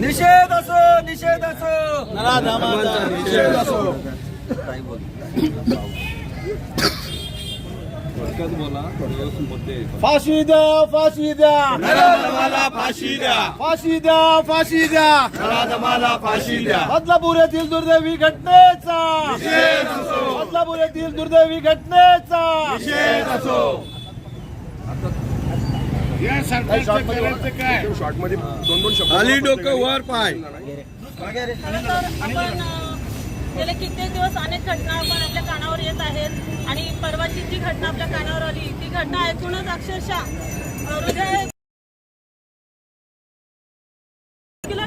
निषेध असो निषेध असो निषेध असो फाशी द्या फाशी द्या. नराधमाला फाशी द्या. फाशी द्या फाशी द्या. नराधमाला फाशी द्या. बदलापूर येथील दुर्दैवी घटनेचा. निषेध असो बदलापूर येथील दुर्दैवी घटनेचा. निषेध असो खाली डोकं वर पाय. खरं तर आपण अ, गेले कित्येक दिवस अनेक घटना आपण आपल्या कानावर येत आहेत आणि परवाची जी घटना आपल्या कानावर आली ती घटना ऐकूनच अक्षरशः हृदय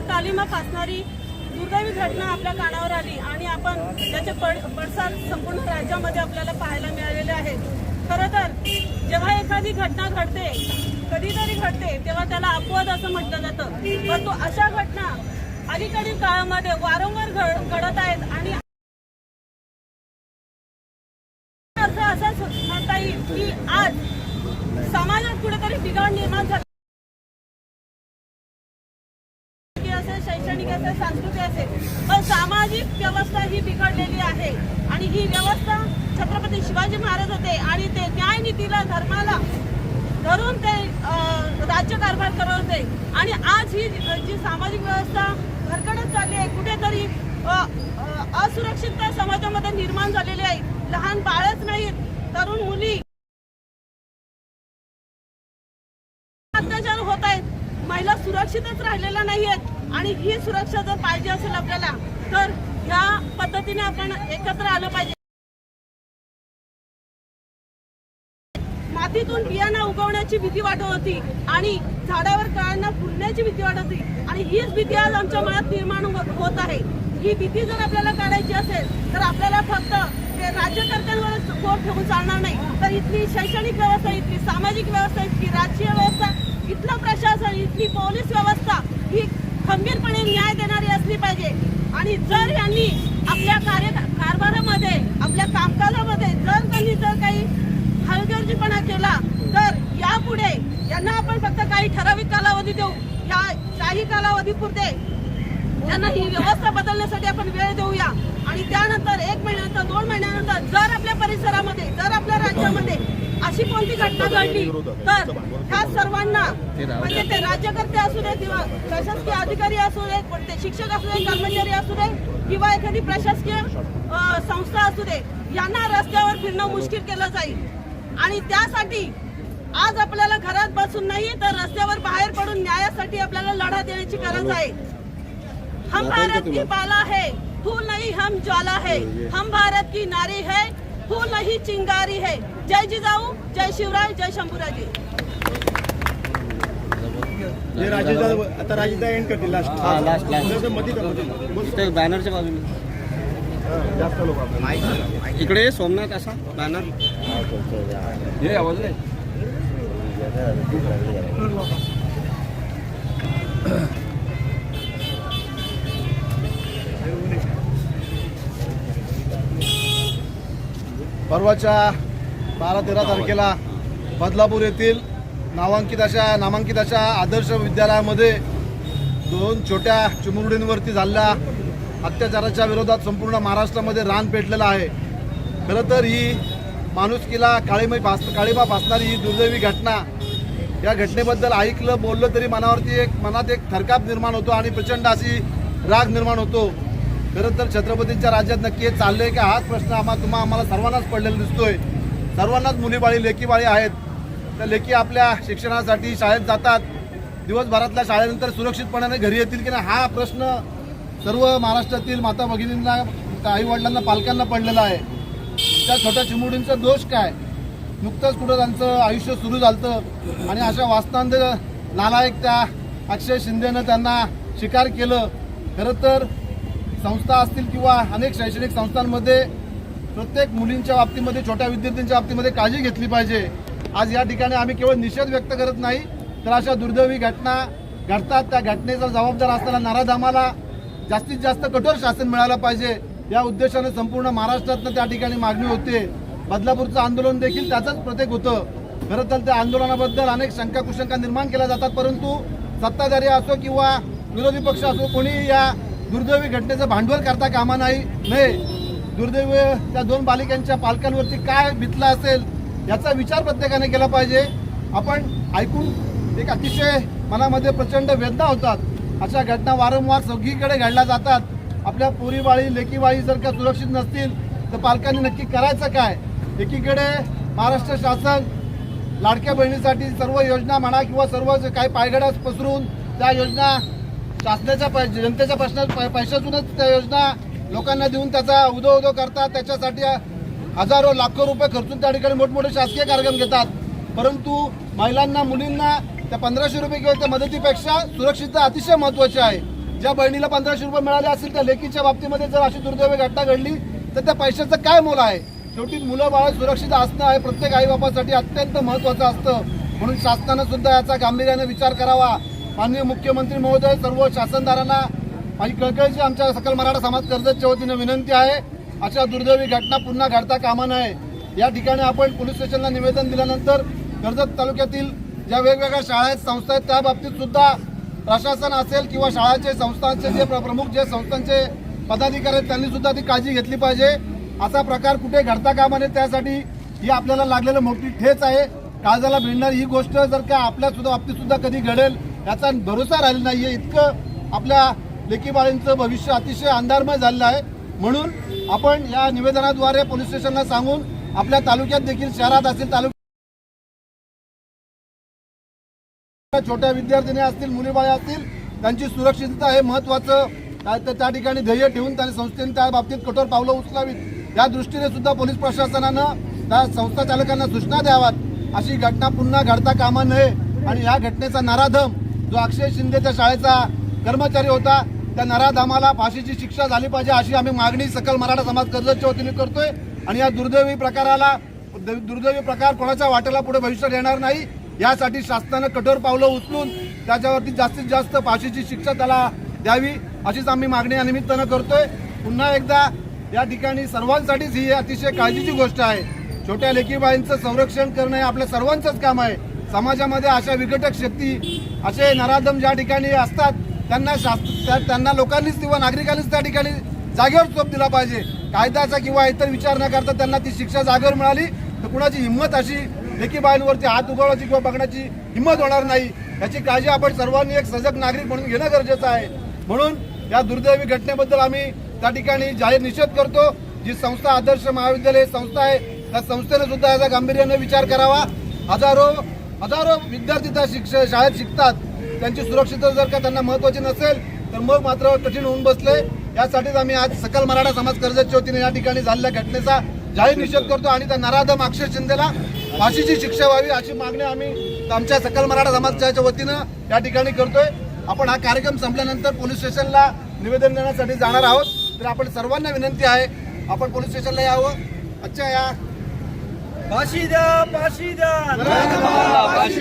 कालिमा फासणारी दुर्दैवी घटना आपल्या कानावर आली आणि आपण त्याचे पड पडसाद संपूर्ण राज्यामध्ये आपल्याला पाहायला मिळालेले आहेत. खरं तर जेव्हा एखादी घटना घडते कधीतरी घडते तेव्हा त्याला अपवाद असं म्हटलं जातं. परंतु अशा घटना अलीकडील काळामध्ये वारंवार घडत आहेत आणि अर्थ असाच म्हणता येईल की आज समाजात कुठेतरी बिघाड निर्माण झाला. असेल शैक्षणिक असेल सांस्कृतिक असेल पण सामाजिक व्यवस्था ही बिघडलेली आहे. आणि ही व्यवस्था छत्रपती शिवाजी महाराज होते आणि ते न्यायनीतीला धर्माला धरून ते राज्यकारभार करत होते. आणि आज ही जी सामाजिक व्यवस्था भरकडत चालली आहे कुठेतरी असुरक्षितता समाजामध्ये निर्माण झालेली आहे. लहान बाळच नाहीत तरुण मुली. अत्याचार होत आहेत. महिला सुरक्षितच राहिलेल्या नाही आहेत आणि ही सुरक्षा जर पाहिजे असेल आपल्याला तर ह्या पद्धतीने आपण एकत्र आलं पाहिजे. मातीतून बियाणं उगवण्याची भीती वाटत होती आणि झाडावर काळांना फुलण्याची भीती वाटत होती. आणि हीच भीती आज आमच्या मनात निर्माण होत आहे. ही भीती जर आपल्याला काढायची असेल तर आपल्याला फक्त ते राज्यकर्त्यांवरच बोट ठेवून चालणार नाही. तर इथली शैक्षणिक व्यवस्था इथली सामाजिक व्यवस्था इथली राजकीय व्यवस्था इथलं प्रशासन इथली पोलीस व्यवस्था ही खंबीरपणे न्याय देणारी असली पाहिजे. आणि जर यांनी आपल्या कार्य कारभारामध्ये आपल्या कामकाजामध्ये जर त्यांनी जर काही हलगर्जीपणा केला तर यापुढे यांना आपण फक्त काही ठराविक कालावधी देऊ. या काही कालावधी पुरते त्यांना ही व्यवस्था बदलण्यासाठी आपण वेळ देऊया. आणि त्यानंतर एक महिन्यानंतर दोन महिन्यानंतर जर आपल्या परिसरामध्ये जर आपल्या राज्यामध्ये अशी कोणती घटना घडली तर ह्या सर्वांना म्हणजे ते राज्यकर्ते असू दे किंवा प्रशासकीय अधिकारी असू दे कोणते शिक्षक असू दे कर्मचारी असू दे किंवा एखादी प्रशासकीय संस्था असू दे यांना रस्त्यावर फिरणं मुश्किल केलं जाईल. आणि त्यासाठी आज आपल्याला घरात बसून नाही तर रस्त्यावर बाहेर पडून न्यायासाठी आपल्याला लढा देण्याची गरज आहे. हम भारत की बाला है फूल नहीं हम ज्वाला है. हम भारत की नारी है फूल नहीं चिंगारी है. जय जिजाऊ जय शिवराय जय शंभूराजी. राजेदा आता राजेदा एंड करतील लास्टमध्ये इथे बॅनरच्या बाजूने. जास्त लोक इकडे सोमनाथ असा बॅनर हे आवाज परवाच्या बारा तेरा तारखेला बदलापूर येथील नामांकित अशा नामांकित अशा आदर्श विद्यालयामध्ये दोन छोट्या चिमुरडींवरती झालेल्या अत्याचाराच्या विरोधात संपूर्ण महाराष्ट्रामध्ये रान पेटलेलं आहे. खरं तर ही माणुसकीला काळीमय फास काळीमा भासणारी ही दुर्दैवी घटना. या घटनेबद्दल ऐकलं बोललं तरी मनावरती एक मनात एक थरकाप निर्माण होतो आणि प्रचंड अशी राग निर्माण होतो. खरं तर छत्रपतींच्या राज्यात नक्की हे चाललंय का? हाच प्रश्न आम्हा तुम्हा आम्हाला सर्वांनाच पडलेला दिसतोय. सर्वांनाच मुलीबाळी लेकीबाळी आहेत. त्या लेकी आपल्या शिक्षणासाठी शाळेत जातात. दिवसभरातल्या शाळेनंतर सुरक्षितपणाने घरी येतील की नाही? हा प्रश्न सर्व महाराष्ट्रातील माता भगिनींना आई वडिलांना पालकांना पडलेला आहे. त्या छोट्या चिमुडींचा दोष काय? नुकतंच कुठं त्यांचं आयुष्य सुरू झालं आणि अशा वास्तवांत नालायक त्या अक्षय शिंदेनं त्यांना शिकार केलं. खरं तर संस्था असतील किंवा अनेक शैक्षणिक संस्थांमध्ये प्रत्येक मुलींच्या बाबतीमध्ये छोट्या विद्यार्थ्यांच्या बाबतीमध्ये काळजी घेतली पाहिजे. आज या ठिकाणी आम्ही केवळ निषेध व्यक्त करत नाही तर अशा दुर्दैवी घटना घडतात. त्या घटनेचा जबाबदार असताना नराधामाला जास्तीत जास्त कठोर शासन मिळालं पाहिजे. या उद्देशाने संपूर्ण महाराष्ट्रातनं त्या ठिकाणी मागणी होते. बदलापूरचं आंदोलन देखील त्याचंच प्रत्येक होतं. खरं तर त्या आंदोलनाबद्दल अनेक शंका कुशंका निर्माण केल्या जातात परंतु सत्ताधारी असो किंवा विरोधी पक्ष असो कोणी या दुर्दैवी घटनेचं भांडवल करता कामा नाही नये. दुर्दैवी त्या दोन बालिकांच्या पालकांवरती काय भितलं असेल याचा विचार प्रत्येकाने केला पाहिजे. आपण ऐकून एक अतिशय मनामध्ये प्रचंड वेदना होतात. अशा घटना वारंवार सगळीकडे घडल्या जातात. आपल्या पोरीवाळी लेकीवाळी जर का सुरक्षित नसतील तर पालकांनी नक्की करायचं काय? एकीकडे महाराष्ट्र शासन लाडक्या बहिणीसाठी सर्व योजना म्हणा किंवा सर्व काही पायगड्या पसरून त्या योजना शासनाच्या पै- जनतेच्या प्रश्ना पै- पैशातूनच त्या योजना लोकांना देऊन त्याचा उदो उदो करतात. त्याच्यासाठी हजारो लाखो रुपये खर्चून त्या ठिकाणी मोठमोठे शासकीय कार्यक्रम घेतात. परंतु महिलांना मुलींना त्या पंधराशे रुपये किंवा त्या मदतीपेक्षा सुरक्षितता अतिशय महत्वाची आहे. ज्या बहिणीला पंधराशे रुपये मिळाले असतील त्या लेकीच्या बाबतीमध्ये जर अशी दुर्दैवी घटना घडली तर त्या पैशाचं काय मोल आहे? शेवटी मुलं बाळ सुरक्षित असणं हे प्रत्येक आईबापासाठी अत्यंत महत्वाचं असतं. म्हणून शासनानं सुद्धा याचा गांभीर्याने विचार करावा. माननीय मुख्यमंत्री महोदय सर्व शासनदारांना माझी कळकळीची आमच्या सकल मराठा समाज कर्जतच्या वतीनं विनंती आहे. अशा दुर्दैवी घटना पुन्हा घडता कामा नये. या ठिकाणी आपण पोलीस स्टेशनला निवेदन दिल्यानंतर कर्जत तालुक्यातील ज्या वेगवेगळ्या शाळा आहेत संस्था आहेत त्या बाबतीत सुद्धा प्रशासन असेल किंवा शाळाचे संस्थांचे जे प्रमुख जे संस्थांचे पदाधिकारी आहेत त्यांनी सुद्धा ती काळजी घेतली पाहिजे. असा प्रकार कुठे घडता कामा नये त्यासाठी ही आपल्याला लागलेलं मोठी ठेच आहे. काळजाला भिडणारी ही गोष्ट जर का आपल्या सुद्धा बाबतीत सुद्धा कधी घडेल याचा भरोसा राहिला नाहीये. इतकं आपल्या लेकीबाळींचं भविष्य अतिशय अंधारमय झालेलं आहे. म्हणून आपण या निवेदनाद्वारे पोलीस स्टेशनला सांगून आपल्या तालुक्यात देखील शहरात असेल तालुक्यात छोट्या विद्यार्थिनी असतील मुलीबाळी असतील त्यांची सुरक्षितता हे महत्वाचं त्या- त्या- त्या ठिकाणी ध्येय ठेवून त्यांनी संस्थेने त्या बाबतीत कठोर पावलं उचलावीत. या दृष्टीने सुद्धा पोलीस प्रशासनानं त्या संस्था चालकांना सूचना द्याव्यात अशी घटना पुन्हा घडता कामा नये. आणि या घटनेचा नराधम जो अक्षय शिंदेच्या शाळेचा कर्मचारी होता त्या नराधामाला फाशीची शिक्षा झाली पाहिजे अशी आम्ही मागणी सकल मराठा समाज कर्जतच्या वतीने करतोय. आणि या दुर्दैवी प्रकाराला दुर्दैवी प्रकार कोणाच्या वाटेला पुढे भविष्यात येणार नाही यासाठी शासनानं कठोर पावलं उचलून त्याच्यावरती जास्तीत जास्त फाशीची शिक्षा त्याला द्यावी अशीच आम्ही मागणी या निमित्तानं करतोय. पुन्हा एकदा या ठिकाणी सर्वांसाठीच ही अतिशय काळजीची गोष्ट आहे. छोट्या लेकीबाईंचं संरक्षण करणं हे आपल्या सर्वांचंच काम आहे. समाजामध्ये अशा विघटक शक्ती असे नराधम ज्या ठिकाणी असतात त्यांना शास्त्र त्या- त्यांना लोकांनीच किंवा नागरिकांनीच त्या ठिकाणी जागेवर चोप दिला पाहिजे. कायद्याचा किंवा इतर विचार न करता त्यांना ती शिक्षा जागेवर मिळाली तर कुणाची हिंमत अशी लेकीबाईंवरती हात उघडण्याची किंवा बघण्याची हिंमत होणार नाही. याची काळजी आपण सर्वांनी एक सजग नागरिक म्हणून घेणं गरजेचं आहे. म्हणून या दुर्दैवी घटनेबद्दल आम्ही त्या ठिकाणी जाहीर निषेध करतो. जी संस्था आदर्श महाविद्यालय संस्था आहे त्या संस्थेने सुद्धा याचा गांभीर्याने विचार करावा. हजारो हजारो विद्यार्थी त्या शिक्ष शाळेत शिकतात. त्यांची सुरक्षितता जर का त्यांना महत्वाची नसेल तर मग मात्र कठीण होऊन बसले. यासाठीच आम्ही आज सकल मराठा समाज कर्जतच्या वतीने या ठिकाणी झालेल्या घटनेचा जाहीर निषेध करतो आणि त्या नराधम अक्षय शिंदेला फाशीची शिक्षा व्हावी अशी मागणी आम्ही आमच्या सकल मराठा समाजाच्या वतीनं या ठिकाणी करतोय. आपण हा कार्यक्रम संपल्यानंतर पोलीस स्टेशनला निवेदन देण्यासाठी जाणार आहोत. तर आपण सर्वांना विनंती आहे आपण पोलीस स्टेशनला यावं. अच्छा या. फाशी द्या फाशी द्या फाशी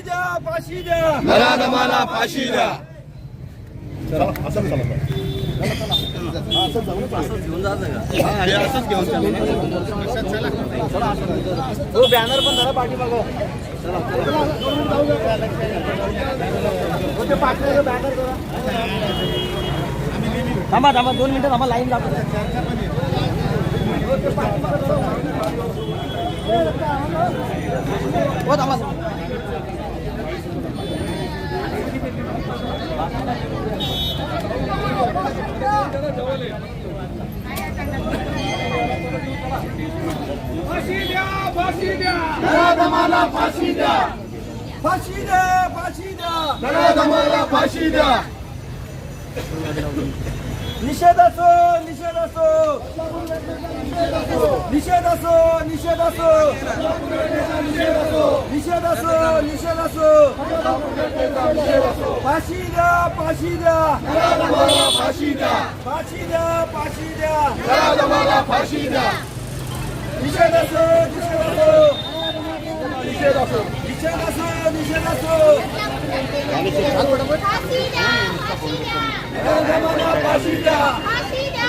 द्या फाशी द्या नराधमाला फाशी द्या बॅनर पण झाला थांबा थांबा दोन मिनिटं थांबा लाईन लागतो हो थांबा. फाशी द्या फाशी द्या. नराधमाला फाशी द्या. निषेध असो निषेध असो. निषेध असो निषेध असो निषेध असो निषेध असो फाशी द्या फाशी द्या फाशी द्या फाशी द्या फाशी द्या नराधमाला फाशी द्या निषेध असो निषेध असो निषेध असो निषेध असो निषेध असो फाशी द्या फाशी द्या नराधमांना फाशी द्या फाशी द्या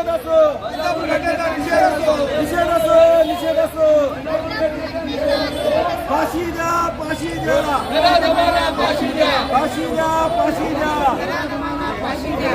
फाशी असो निषेध असो निषेध असो फाशी द्या. फाशी द्या फाशी द्या. फाशी द्या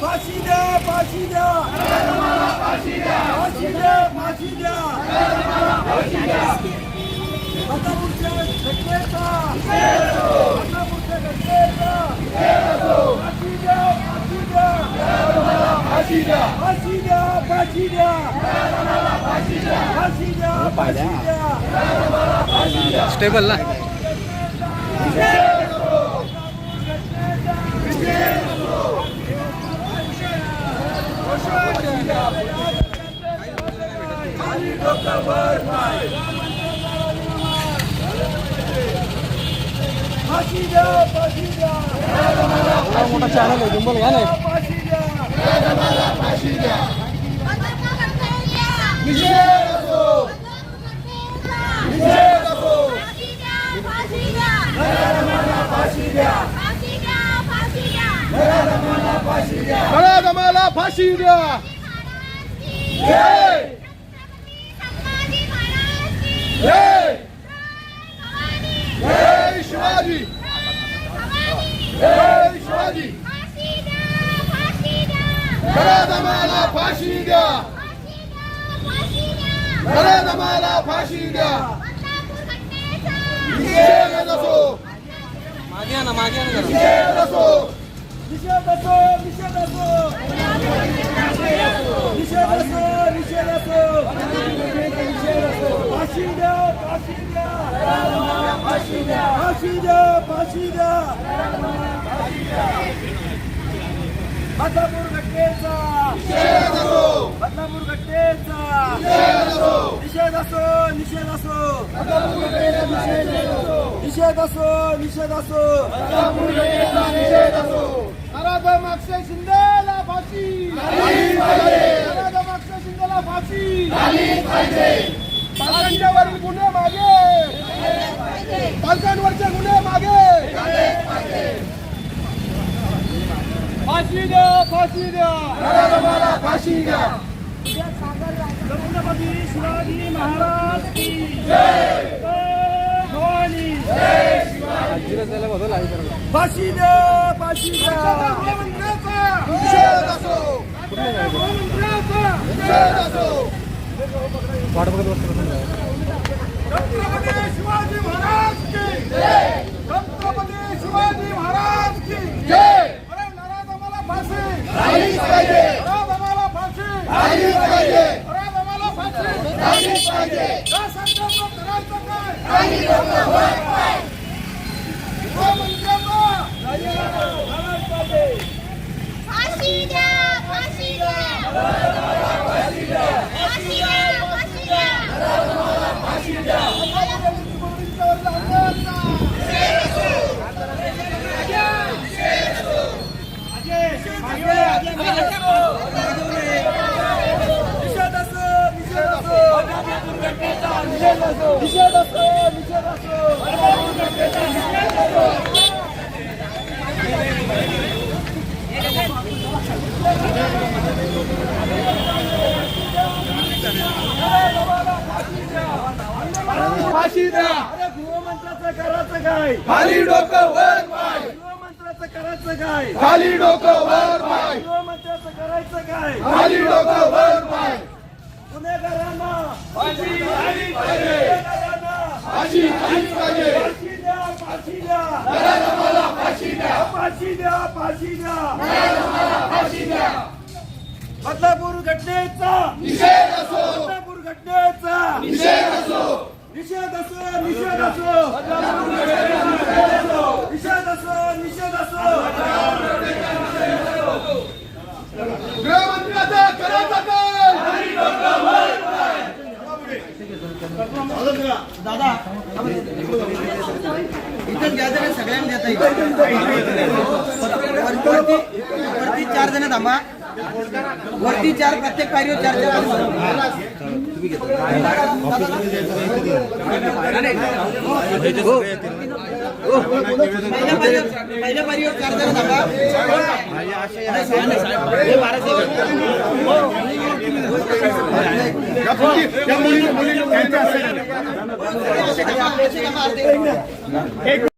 फाशी द्या फाशी द्या फाशी द्या फाशी द्या घटनेचा घटनेचा फाशी द्या फाशी द्या फाशी द्या फाशी द्या फाशी द्या फाशी द्या फाशी द्या स्टेबल ना? फाशी द्या मोठा चॅनल आहे जुंबल घ्या ना फाशी द्या निषेध असो निषेध असो फाशी द्या फाशी द्या फाशी द्या फाशी द्या आम्हाला फाशी द्या संभाजी महाराज की जय. भवानी जय शिवाजी. जय शिवाजी. फाशी द्या फाशी द्या. आम्हाला फाशी द्या. फाशी द्या फाशी द्या मागे ना मागे ना जरा. निषेध असो निषेध असो निषेध असो निषेध असो निषेध घटनेचा बदलापूर घटनेचा. निषेध असो निषेध असो. निषेध असो निषेध असो. नराधम अक्षय शिंदेला फाशी. नराधम अक्षय शिंदेला फाशी. पालकांच्यावरील गुन्हे मागे. पालकांवरचे गुन्हे मागे. फाशी द्या फाशी द्या फाशी द्या छत्रपती शिवाजी महाराज की जय. भवानी फाशी द्या फाशी द्या शिवाजी महाराज की जय. छत्रपती शिवाजी महाराज की जय. नराधमाला फाशी झालीच पाहिजे नराधमाला फाशी झालीच पाहिजे नराधमाला फाशी झालीच पाहिजे या सरकारनं करायचं काय गृहमंत्र्यांना झालाच पाहिजे फाशी द्या फाशी द्या फाशी द्या फाशी द्या निषेध असो निषेध असो फाशी द्या. अरे गृहमंत्र्याचं करायचं काय? खाली डोकं वर पाय. गृहमंत्र्याचं करायचं काय? खाली डोकं वर पाय. गृहमंत्र्याचं करायचं काय? खाली डोकं वर पाय. गुन्हेगारांना फाशी झाली पाहिजे. गुन्हेगारांना फाशी झालीच पाहिजे. फाशी द्या फाशी द्या. मला फाशी द्या. फाशी द्या फाशी द्या. फाशी द्या. बदलापूर घटनेचा. निषेध असो. बदलापूर घटनेचा. निषेध असो. निषेध असो निषेध असो निषेध असो निषेध असो गृहमंत्र्याचा करायचा घ्या सगळ्यांना देता येईल. वरती चार जण थांबा. वरती चार प्रत्येक पायरीवर चार चार पहिल्या पायरीवर पहिल्या पायरीवर चार जण थांबा. हे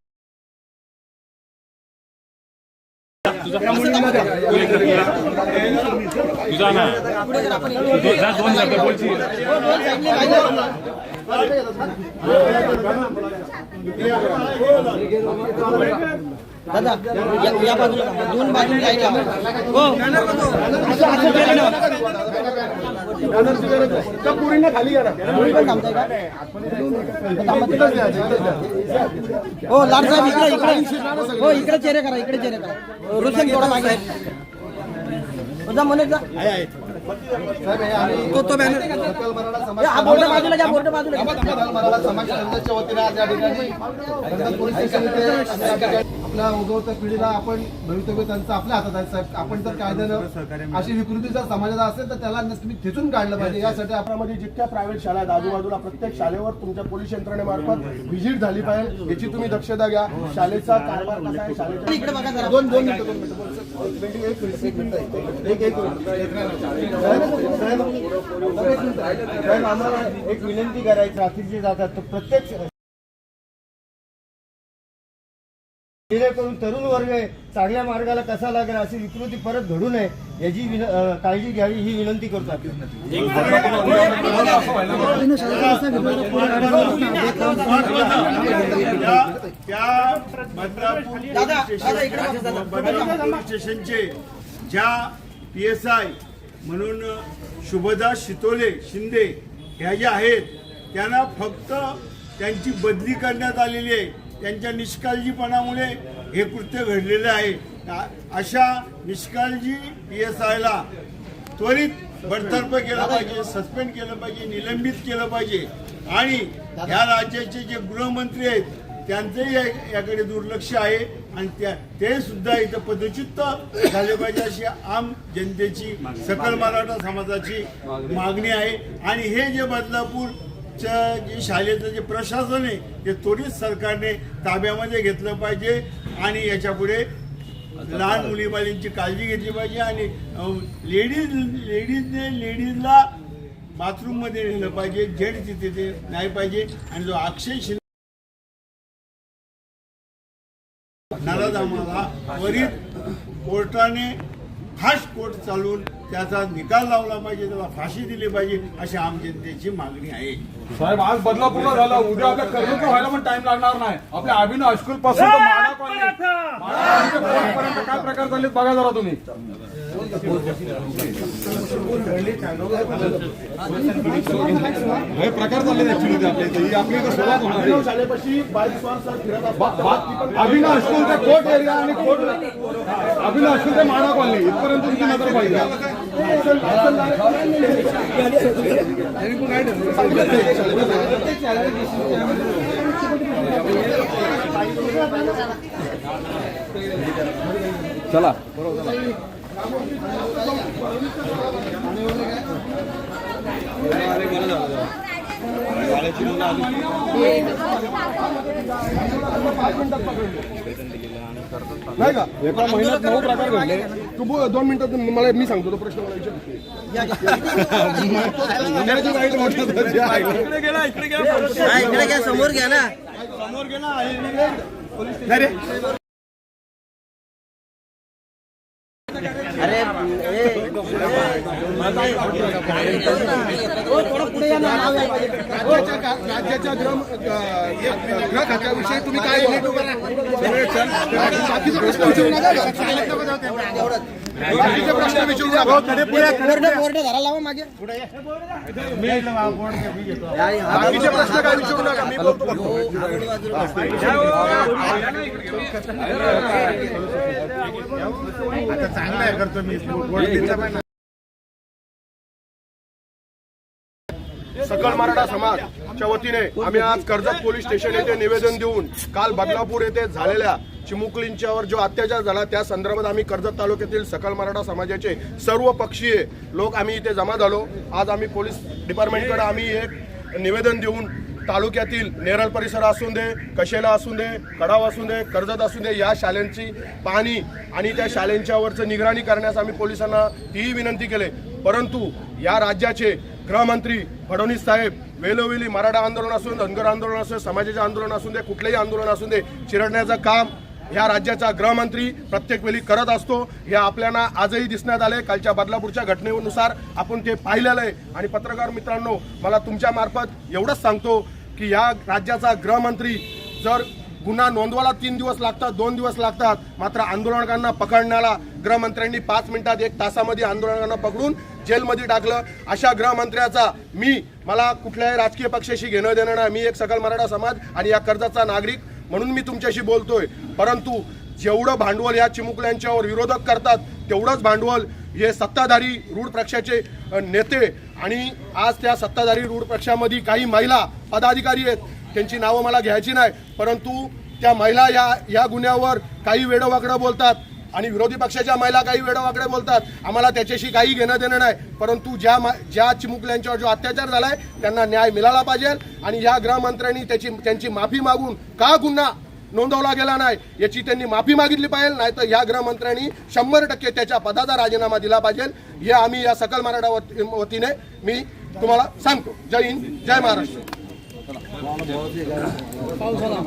तुझा ना. तुझा दोन जागा बोलची दादा या- या बाजूला दोन बाजूला जायला हो तुम्ही पण थांबताय का? थांबा तिथंच. हो लाड साहेब इकडे इकडे हो इकडे चेहरे करा इकडे चेहरे करा रोशन थोडा मागे हो, जा बॅनर बोर्ड बाजूला घ्या बोर्ड बाजूला आपल्या उगवत्या पिढीला आपण भवितव्य त्यांचं आपल्या हातात आहे साहेब. आपण जर कायद्यानं अशी विकृती जर समाजात असेल तर त्याला तुम्ही खेचून काढलं पाहिजे. यासाठी आपण मध्ये जितक्या प्रायव्हेट शाळा आहेत आजूबाजूला प्रत्येक शाळेवर तुमच्या पोलीस यंत्रणेमार्फत व्हिजिट झाली पाहिजे. याची तुम्ही दक्षता घ्या. शाळेचा कारभार कसा आहे जरा. दोन दोन मिनिटं दोन मिनिटं. एक एक एक साहेब, आम्हाला एक विनंती करायची रात्रीचे जे जातात तर प्रत्यक्ष जेणेकरून तरुण वर्ग आहे, चांगल्या मार्गाला कसा लागेल अशी विकृती परत घडू नये याची काळजी घ्यावी ही विनंती करतो त्या स्टेशनचे ज्या पी एस आय म्हणून शुभदा शितोले शिंदे ह्या ज्या आहेत त्यांना फक्त त्यांची बदली करण्यात आलेली आहे. त्यांच्या निष्काळजीपणामुळे हे कृत्य घडलेलं आहे. अशा निष्काळजी पी एस आयला त्वरित बडतर्फ केलं पाहिजे सस्पेंड केलं पाहिजे निलंबित केलं पाहिजे. आणि ह्या राज्याचे जे गृहमंत्री आहेत त्यांचंही याकडे दुर्लक्ष आहे. आणि त्या ते सुद्धा इथं पदच्युत झाले पाहिजे अशी आम जनतेची सकल मराठा समाजाची मागणी. आहे. आणि हे जे बदलापूरच्या जे शाळेचं जे प्रशासन आहे ते त्वरित सरकारने ताब्यामध्ये घेतलं पाहिजे. आणि याच्यापुढे लहान मुलीबाळींची काळजी घेतली पाहिजे. आणि लेडीज लेडीजने लेडीजला बाथरूममध्ये नेलं पाहिजे. जेंट्स तिथे ते नाही पाहिजे. आणि जो अक्षय नाराज आम्हाला. त्वरित कोर्टाने फास्ट कोर्ट चालून त्याचा निकाल लावला पाहिजे त्याला फाशी दिली पाहिजे अशी आम जनतेची मागणी आहे. साहेब आज बदलापूरला झाला. उद्या आपल्या कर्जत व्हायला पण टाइम लागणार नाही. आपल्या अभिनव हायस्कूल पासून काय प्रकार झाले बघा जरा तुम्ही. हे प्रकार झाले ऍक्च्युली आपल्या इथे ही आपली इथं सुरुवात होणार आहे. शाळेपाशी बाईक ते कोर्ट एरिया आणि कोर्ट अभिनव हायस्कूल ते माडा कॉलनी इथपर्यंत तुमची नजर पाहिजे. चला. बरोबर नाही का? एका महिन्यात नऊ प्रकार घडले. तू बोल दोन मिनिटात मला मी सांगतो तो प्रश्न मला विचार. इकडे घ्या समोर घ्या ना थोडं पुढे या ना नाव यायला पाहिजे. राज्याच्या राज्याच्या गृह खात्याविषयी तुम्ही काय बाकीचा प्रश्न विचारू नका बाकीचे प्रश्न विचारू नका मी. बोर्ड धरा लावा मागे बाकीचे प्रश्न मी सकल मराठा समाजच्या वतीने आम्ही आज कर्जत पोलीस स्टेशन येथे निवेदन देऊन काल बदलापूर येथे झालेल्या चिमुकलींच्यावर जो अत्याचार झाला त्या संदर्भात आम्ही कर्जत तालुक्यातील सकल मराठा समाजाचे सर्व पक्षीय लोक आम्ही इथे जमा झालो. आज आम्ही पोलीस डिपार्टमेंटकडे आम्ही एक निवेदन देऊन तालुक्यातील नेरल परिसर असून दे कशेला असून दे कडाव असून दे कर्जत असून दे या शाळांची पाहणी आणि त्या शाळांच्यावरचं निगराणी करण्यास आम्ही पोलिसांना तीही विनंती केले. परंतु या राज्याचे गृहमंत्री फडणवीस साहेब वेलोवेली मराठा आंदोलन असून धनगर आंदोलन असून समाजाचे आंदोलन असून दे कुठलेही आंदोलन असून दे चिरडण्याचं काम ह्या राज्याचा गृहमंत्री प्रत्येक वेळी करत असतो. हे आपल्याला आजही दिसण्यात आले कालच्या बदलापूरच्या घटनेनुसार आपण ते पाहिलेलं आहे. आणि पत्रकार मित्रांनो मला तुमच्या मार्फत एवढंच सांगतो की या राज्याचा गृहमंत्री जर गुन्हा नोंदवायला तीन दिवस लागतात दोन दिवस लागतात. मात्र आंदोलकांना पकडण्याला गृहमंत्र्यांनी पाच मिनिटात एक तासामध्ये आंदोलकांना पकडून जेलमध्ये टाकलं. अशा गृहमंत्र्याचा मी मला कुठल्याही राजकीय पक्षाशी घेणं देणं नाही. मी एक सकल मराठा समाज आणि या कर्जाचा नागरिक म्हणून मी तुमच्याशी बोलतोय. परंतु जेवढं भांडवल या चिमुकल्यांच्यावर विरोधक करतात तेवढंच भांडवल हे सत्ताधारी रूढ पक्षाचे नेते आणि आज त्या सत्ताधारी रूढ पक्षामध्ये काही महिला पदाधिकारी आहेत. त्यांची नावं मला घ्यायची नाही परंतु त्या महिला या या गुन्ह्यावर काही वेडवाकडं बोलतात आणि विरोधी पक्षाच्या महिला काही वेडवाकडे बोलतात. आम्हाला त्याच्याशी काही घेणं देणं नाही परंतु ज्या मा- ज्या चिमुकल्यांच्यावर जो अत्याचार झालाय त्यांना न्याय मिळाला पाहिजे आणि या गृहमंत्र्यांनी त्याची त्यांची माफी मागून का गुन्हा नोंदवला गेला नाही याची त्यांनी माफी मागितली पाहिजे नाही तर या गृहमंत्र्यांनी शंभर टक्के त्याच्या पदाचा राजीनामा दिला पाहिजे. हे आम्ही या सकल मराठा वती- वतीने मी तुम्हाला सांगतो. जय हिंद जय महाराष्ट्र. पाऊस आला.